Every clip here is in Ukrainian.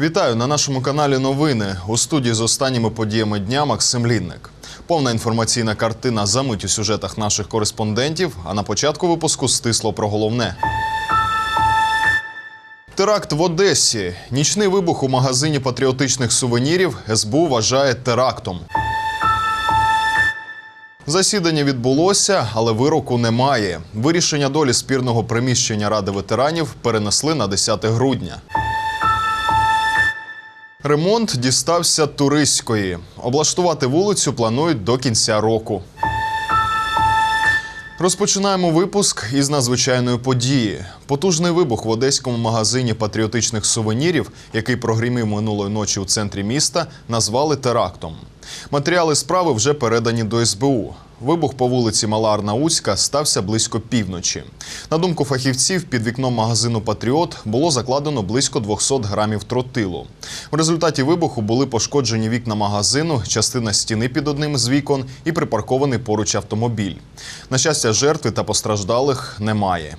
Вітаю на нашому каналі Новини. У студії з останніми подіями дня Максим Лінник. Повна інформаційна картина за мить у сюжетах наших кореспондентів. А на початку випуску стисло про головне. Теракт в Одесі. Нічний вибух у магазині патріотичних сувенірів СБУ вважає терактом. Засідання відбулося, але вироку немає. Вирішення долі спірного приміщення Ради ветеранів перенесли на 10 грудня. Ремонт дістався туристської. Облаштувати вулицю планують до кінця року. Розпочинаємо випуск із надзвичайної події. Потужний вибух в одеському магазині патріотичних сувенірів, який прогримів минулої ночі у центрі міста, назвали терактом. Матеріали справи вже передані до СБУ. Вибух по вулиці Мала Арнаутська стався близько півночі. На думку фахівців, під вікном магазину Патріот було закладено близько 200 грамів тротилу. В результаті вибуху були пошкоджені вікна магазину, частина стіни під одним з вікон і припаркований поруч автомобіль. На щастя, жертви та постраждалих немає.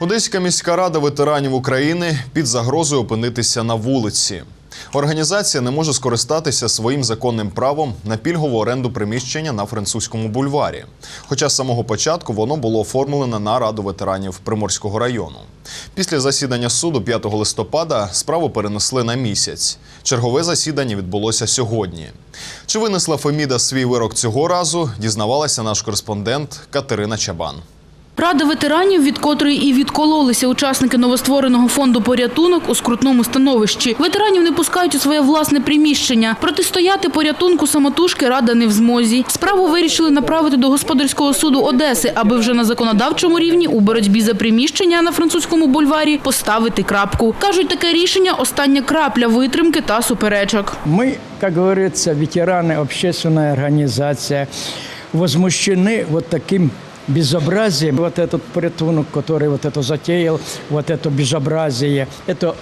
Одеська міська рада ветеранів України під загрозою опинитися на вулиці. Організація не може скористатися своїм законним правом на пільгову оренду приміщення на французькому бульварі. Хоча з самого початку воно було оформлене на раду ветеранів Приморського району. Після засідання суду 5 листопада справу перенесли на місяць. Чергове засідання відбулося сьогодні. Чи винесла Феміда свій вирок цього разу? Дізнавалася наш кореспондент Катерина Чабан. Рада ветеранів, від котрої і відкололися учасники новоствореного фонду порятунок у скрутному становищі. Ветеранів не пускають у своє власне приміщення. Протистояти порятунку самотужки рада не в змозі. Справу вирішили направити до господарського суду Одеси, аби вже на законодавчому рівні у боротьбі за приміщення на французькому бульварі поставити крапку. кажуть, таке рішення остання крапля витримки та суперечок. Мы, как говорится, ветераны, общественная организация, возмущены вот таким безобразием. Вот этот порятунок, который вот это затеял, вот это безобразие, это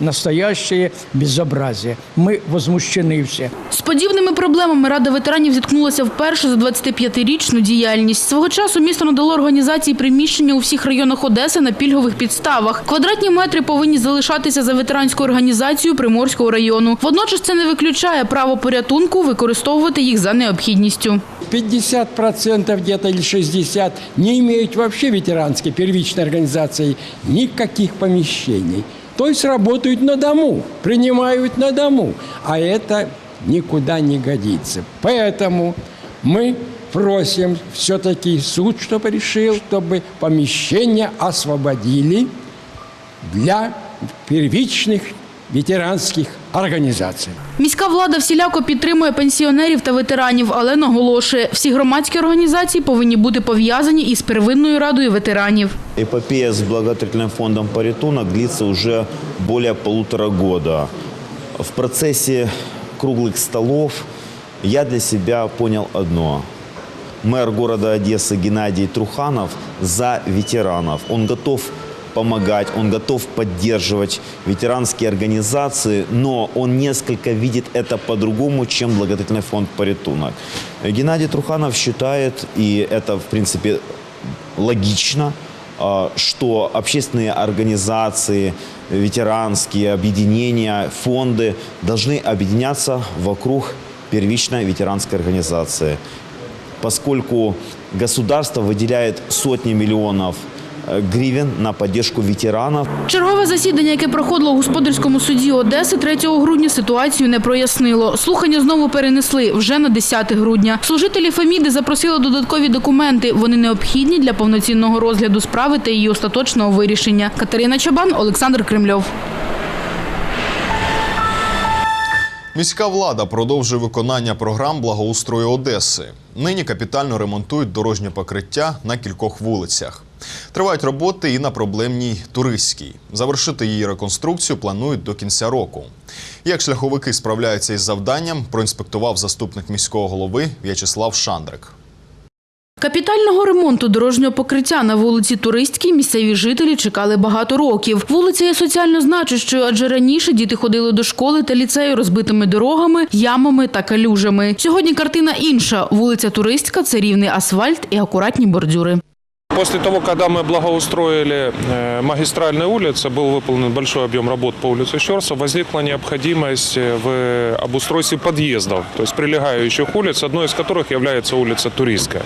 настоящее безобразие. Мы возмущены все. З подібними проблемами Рада ветеранів зіткнулася вперше за 25-річну діяльність. Свого часу місто надало організації приміщення у всіх районах Одеси на пільгових підставах. Квадратні метри повинні залишатися за ветеранською організацією Приморського району. Водночас це не виключає право порятунку використовувати їх за необхідністю. 50% где-то или 60% не имеют вообще ветеранской первичной организации никаких помещений. То есть работают на дому, принимают на дому. А это никуда не годится. Поэтому мы просим все-таки суд, чтобы решил, чтобы помещения освободили для первичных ветеранских организаций. Міська влада всіляко підтримує пенсіонерів та ветеранів, але наголошує, всі громадські організації повинні бути пов'язані із первинною радою ветеранів. Эпопея с благотворительным фондом «Паритонок» длится уже более полутора года. В процессе круглых столов я для себя понял одно. Мэр города Одессы Геннадий Труханов за ветеранов. Он готов помогать, он готов поддерживать ветеранские организации, но он несколько видит это по-другому, чем благотворительный фонд «Паритунок». Геннадий Труханов считает, и это, в принципе, логично, а, что общественные организации, ветеранские объединения, фонды должны объединяться вокруг первичной ветеранской организации. Поскольку государство выделяет сотни миллионов э, гривен на поддержку ветеранов, Чергове засідання, яке проходило у господарському суді Одеси 3 грудня, ситуацію не прояснило. Слухання знову перенесли вже на 10 грудня. Служителі Феміди запросили додаткові документи. Вони необхідні для повноцінного розгляду справи та її остаточного вирішення. Катерина Чабан, Олександр Кремльов. Міська влада продовжує виконання програм благоустрою Одеси. Нині капітально ремонтують дорожнє покриття на кількох вулицях. Тривають роботи і на проблемній туристській. Завершити її реконструкцію планують до кінця року. Як шляховики справляються із завданням, проінспектував заступник міського голови В'ячеслав Шандрик. Капітального ремонту дорожнього покриття на вулиці Туристській місцеві жителі чекали багато років. Вулиця є соціально значущою, адже раніше діти ходили до школи та ліцею розбитими дорогами, ямами та калюжами. Сьогодні картина інша. Вулиця Туристська – це рівний асфальт і акуратні бордюри. После того, когда мы благоустроили э, магистральные улицы, был выполнен большой объем работ по улице Щерса, возникла необходимость э, в обустройстве подъездов, то есть прилегающих улиц, одной из которых является улица Туристская.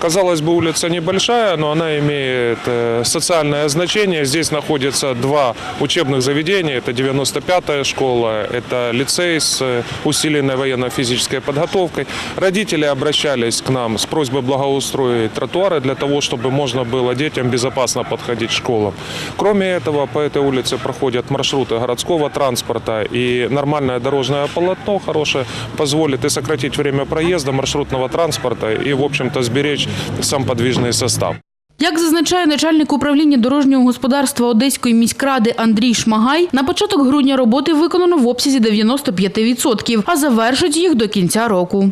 Казалось бы, улица небольшая, но она имеет э, социальное значение. Здесь находятся два учебных заведения. Это 95-я школа, это лицей с э, усиленной военно-физической подготовкой. Родители обращались к нам с просьбой благоустроить тротуары для того, чтобы можно было детям безопасно подходить к школам. Кроме этого, по этой улице проходят маршруты городского транспорта и нормальное дорожное полотно хорошее позволит и сократить время проезда маршрутного транспорта и, в общем-то, сберечь сам подвижный состав. Як зазначає начальник управління дорожнього господарства Одеської міськради Андрій Шмагай, на початок грудня роботи виконано в обсязі 95%, а завершать їх до кінця року.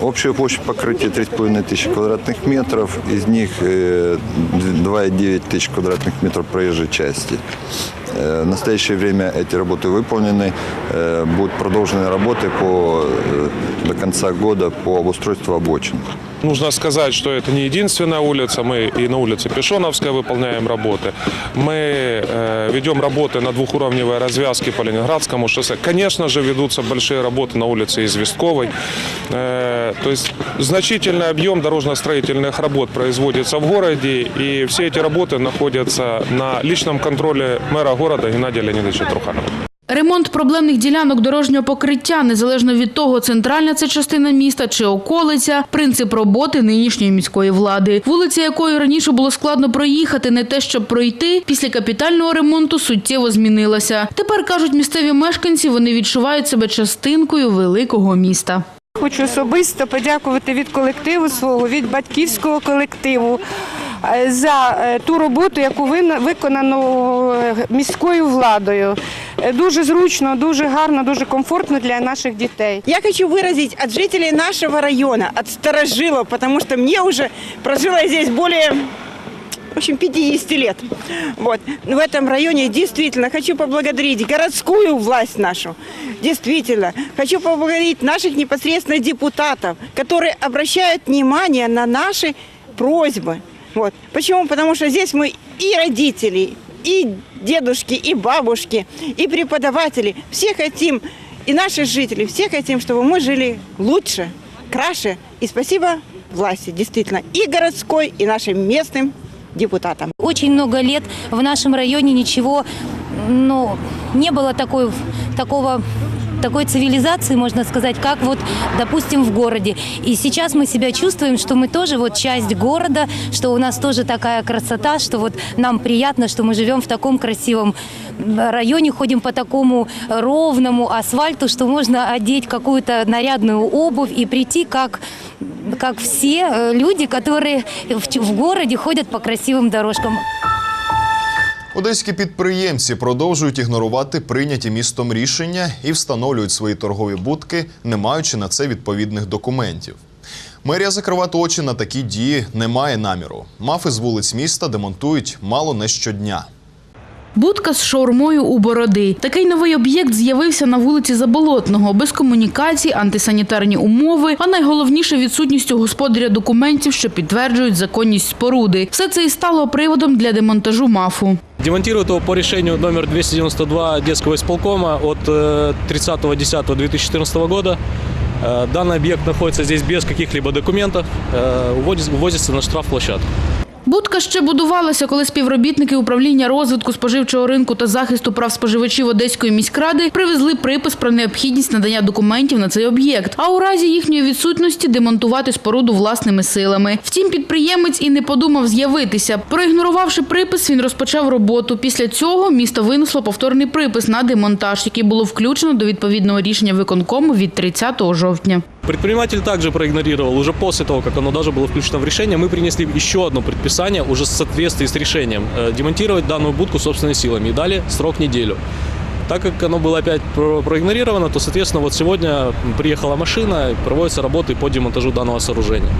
Общая площадь покрытия 3,5 тысячи квадратных метров, из них э, 2,9 тысяч квадратных метров проезжей части. Э, В настоящее время эти работы выполнены, Э, будут продолжены работы по, э, до конца года по обустройству обочин. Нужно сказать, что это не единственная улица. Мы и на улице Пешоновская выполняем работы. Мы э, ведем работы на двухуровневой развязке по Ленинградскому шоссе. Конечно же, ведутся большие работы на улице Известковой. Э, то есть значительный объем дорожно-строительных работ производится в городе, и все эти работы находятся на личном контроле мэра города Геннадия Леонидовича Труханова. Ремонт проблемних ділянок дорожнього покриття, незалежно від того, центральна це частина міста чи околиця, принцип роботи нинішньої міської влади. Вулиця, якою раніше було складно проїхати, не те, щоб пройти, після капітального ремонту суттєво змінилася. Тепер кажуть місцеві мешканці, вони відчувають себе частинкою великого міста. Хочу особисто подякувати від колективу свого, від батьківського колективу е, за е, ту роботу, яку виконано е, міською владою. Дуже зручно, дуже гарно, дуже комфортно для наших дітей. Я хочу выразить от жителей нашего района, от старожилов, потому что мне уже прожила здесь более в общем, 50 лет. Вот. В этом районе действительно хочу поблагодарить городскую власть нашу. Действительно. Хочу поблагодарить наших непосредственно депутатов, которые обращают внимание на наши просьбы. Вот. Почему? Потому что здесь мы и родители, и дедушки, и бабушки, и преподаватели. Все хотим, и наши жители, все хотим, чтобы мы жили лучше, краше. И спасибо власти, действительно, и городской, и нашим местным депутатам. Очень много лет в нашем районе ничего, ну, не было такой, такого такой цивилизации, можно сказать, как вот, допустим, в городе. И сейчас мы себя чувствуем, что мы тоже вот часть города, что у нас тоже такая красота, что вот нам приятно, что мы живем в таком красивом районе, ходим по такому ровному асфальту, что можно одеть какую-то нарядную обувь и прийти как как все э, люди, которые в, в городе ходят по красивым дорожкам. Одеські підприємці продовжують ігнорувати прийняті містом рішення і встановлюють свої торгові будки, не маючи на це відповідних документів. Мерія закривати очі на такі дії не має наміру. Мафи з вулиць міста демонтують мало не щодня. Будка з шаурмою у бороди. Такий новий об'єкт з'явився на вулиці Заболотного. Без комунікацій, антисанітарні умови, а найголовніше відсутністю господаря документів, що підтверджують законність споруди. Все це і стало приводом для демонтажу мафу. Демонтируют его по решению номер 292 детского исполкома от э, 30.10.2014 года. Э, Данный объект находится здесь без каких-либо документов, э, уводится- увозится на штрафплощадку. Будка ще будувалася, коли співробітники управління розвитку споживчого ринку та захисту прав споживачів Одеської міськради привезли припис про необхідність надання документів на цей об'єкт, а у разі їхньої відсутності демонтувати споруду власними силами. Втім, підприємець і не подумав з'явитися. Проігнорувавши припис, він розпочав роботу. Після цього місто винесло повторний припис на демонтаж, який було включено до відповідного рішення виконкому від 30 жовтня. Предприниматель также проигнорировал, уже после того, как оно даже было включено в решение, мы принесли еще одно предписание уже в соответствии с решением э, демонтировать данную будку собственными силами и дали срок неделю. Так как оно было опять про- проигнорировано, то, соответственно, вот сегодня приехала машина, и проводятся работы по демонтажу данного сооружения.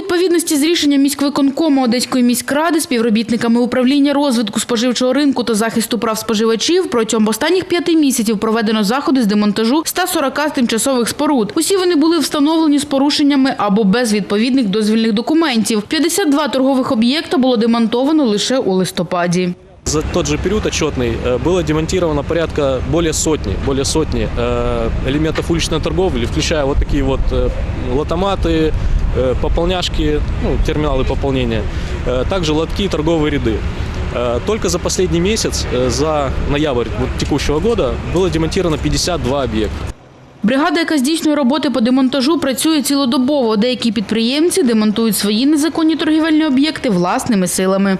Відповідності з рішенням міськвиконкому Одеської міськради співробітниками управління розвитку споживчого ринку та захисту прав споживачів протягом останніх п'яти місяців проведено заходи з демонтажу 140 тимчасових споруд. Усі вони були встановлені з порушеннями або без відповідних дозвільних документів. 52 торгових об'єкта було демонтовано лише у листопаді За тот же период отчетный э, было демонтировано порядка более сотни, более сотни э, элементов уличной торговли, включая вот такие вот э, лотоматы, э, пополняшки, ну, терминалы пополнения, э, также лотки и торговые ряды. Э, Только за последний месяц, э, за ноябрь вот текущего года, было демонтировано 52 объекта. Бригада, яка здійснює роботи по демонтажу, працює цілодобово. Деякі підприємці демонтують свої незаконні торгівельні об'єкти власними силами.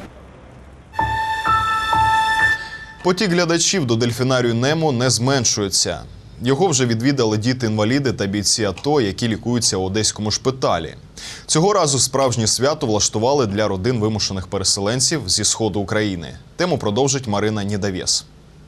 Потік глядачів до дельфінарію Немо не зменшується. Його вже відвідали діти-інваліди та бійці АТО, які лікуються у одеському шпиталі. Цього разу справжнє свято влаштували для родин вимушених переселенців зі сходу України. Тему продовжить Марина Нідавєс.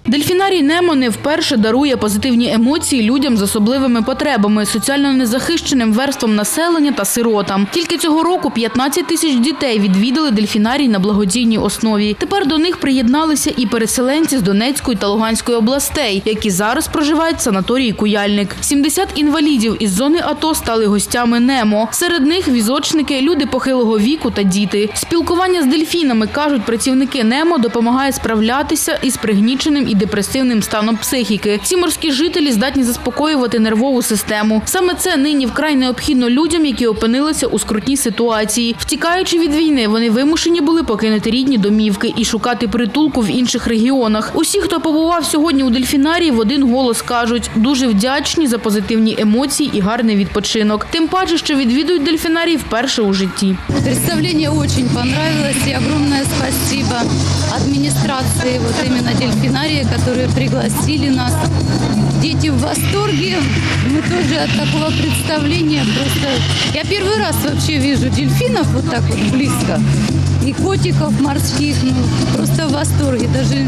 Дельфінарій Немо не вперше дарує позитивні емоції людям з особливими потребами, соціально незахищеним верствам населення та сиротам. Тільки цього року 15 тисяч дітей відвідали дельфінарій на благодійній основі. Тепер до них приєдналися і переселенці з Донецької та Луганської областей, які зараз проживають в санаторії Куяльник. 70 інвалідів із зони АТО стали гостями Немо. Серед них візочники, люди похилого віку та діти. Спілкування з дельфінами кажуть, працівники Немо допомагає справлятися із пригніченим і депресивним станом психіки. Ці морські жителі здатні заспокоювати нервову систему. Саме це нині вкрай необхідно людям, які опинилися у скрутній ситуації. Втікаючи від війни, вони вимушені були покинути рідні домівки і шукати притулку в інших регіонах. Усі, хто побував сьогодні у дельфінарії, в один голос кажуть, дуже вдячні за позитивні емоції і гарний відпочинок. Тим паче, що відвідують дельфінарій вперше у житті. Представление очень понравилось и огромное спасибо администрации вот именно которые пригласили нас. Дети в восторге. Мы тоже от такого представления просто... Я первый раз вообще вижу дельфинов вот так вот близко. И котиков морских. Ну, просто в восторге. Даже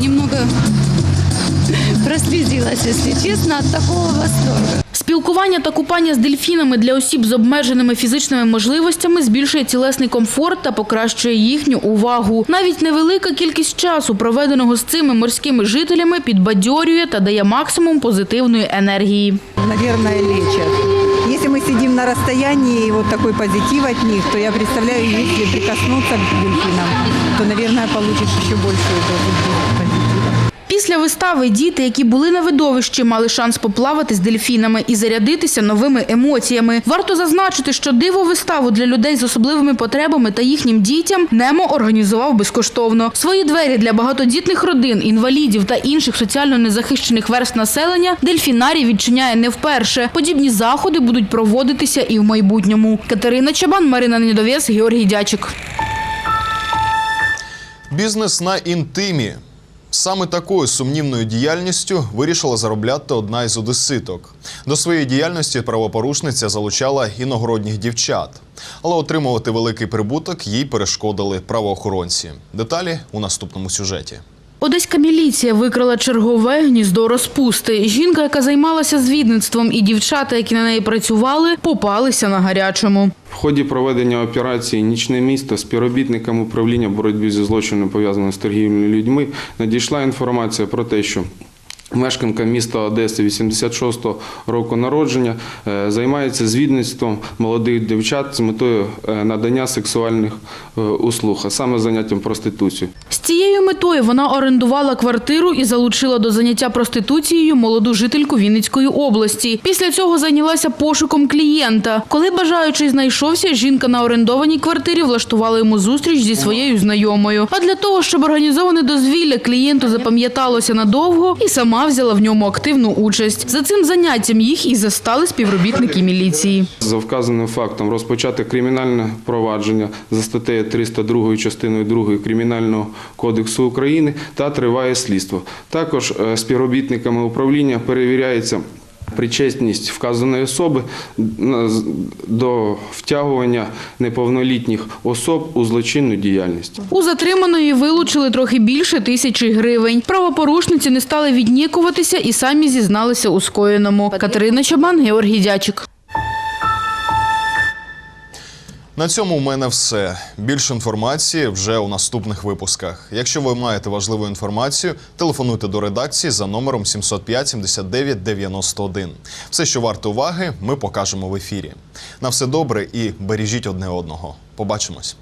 немного прослезилась, если честно, от такого восторга. Спілкування та купання з дельфінами для осіб з обмеженими фізичними можливостями збільшує тілесний комфорт та покращує їхню увагу. Навіть невелика кількість часу, проведеного з цими морськими жителями, підбадьорює та дає максимум позитивної енергії. наверное, лечат. Если мы сидим на расстоянии и вот такой позитив от них, то я представляю, если прикоснуться к дельфинам, то, наверное, получишь еще большую дозу. Після вистави діти, які були на видовищі, мали шанс поплавати з дельфінами і зарядитися новими емоціями. Варто зазначити, що диво виставу для людей з особливими потребами та їхнім дітям Немо організував безкоштовно. Свої двері для багатодітних родин, інвалідів та інших соціально незахищених верст населення дельфінарій відчиняє не вперше. Подібні заходи будуть проводитися і в майбутньому. Катерина Чабан, Марина Недовєс, Георгій Дячик. Бізнес на інтимі. Саме такою сумнівною діяльністю вирішила заробляти одна із одеситок. До своєї діяльності правопорушниця залучала іногородніх дівчат. Але отримувати великий прибуток їй перешкодили правоохоронці. Деталі у наступному сюжеті. Одеська міліція викрила чергове гніздо розпусти. Жінка, яка займалася звідництвом, і дівчата, які на неї працювали, попалися на гарячому. В ході проведення операції Нічне місто співробітникам управління боротьби зі злочином пов'язаним з торгівлею людьми надійшла інформація про те, що Мешканка міста Одеси 86-го року народження е, займається звідництвом молодих дівчат з метою е, надання сексуальних е, услуг, а саме заняттям проституцією. З цією метою вона орендувала квартиру і залучила до заняття проституцією молоду жительку Вінницької області. Після цього зайнялася пошуком клієнта. Коли бажаючий знайшовся, жінка на орендованій квартирі влаштувала йому зустріч зі своєю знайомою. А для того, щоб організоване дозвілля клієнту запам'яталося надовго, і сама взяла в ньому активну участь. За цим заняттям їх і застали співробітники міліції. За вказаним фактом розпочати кримінальне провадження за статтею 302 частиною 2 Кримінального кодексу України та триває слідство. Також е, співробітниками управління перевіряється причетність вказаної особи до втягування неповнолітніх особ у злочинну діяльність. У затриманої вилучили трохи більше тисячі гривень. Правопорушниці не стали віднікуватися і самі зізналися у скоєному. Катерина Чабан, Георгій Дячик. На цьому у мене все. Більше інформації вже у наступних випусках. Якщо ви маєте важливу інформацію, телефонуйте до редакції за номером 705 79 91. Все, що варто уваги, ми покажемо в ефірі. На все добре і бережіть одне одного. Побачимось.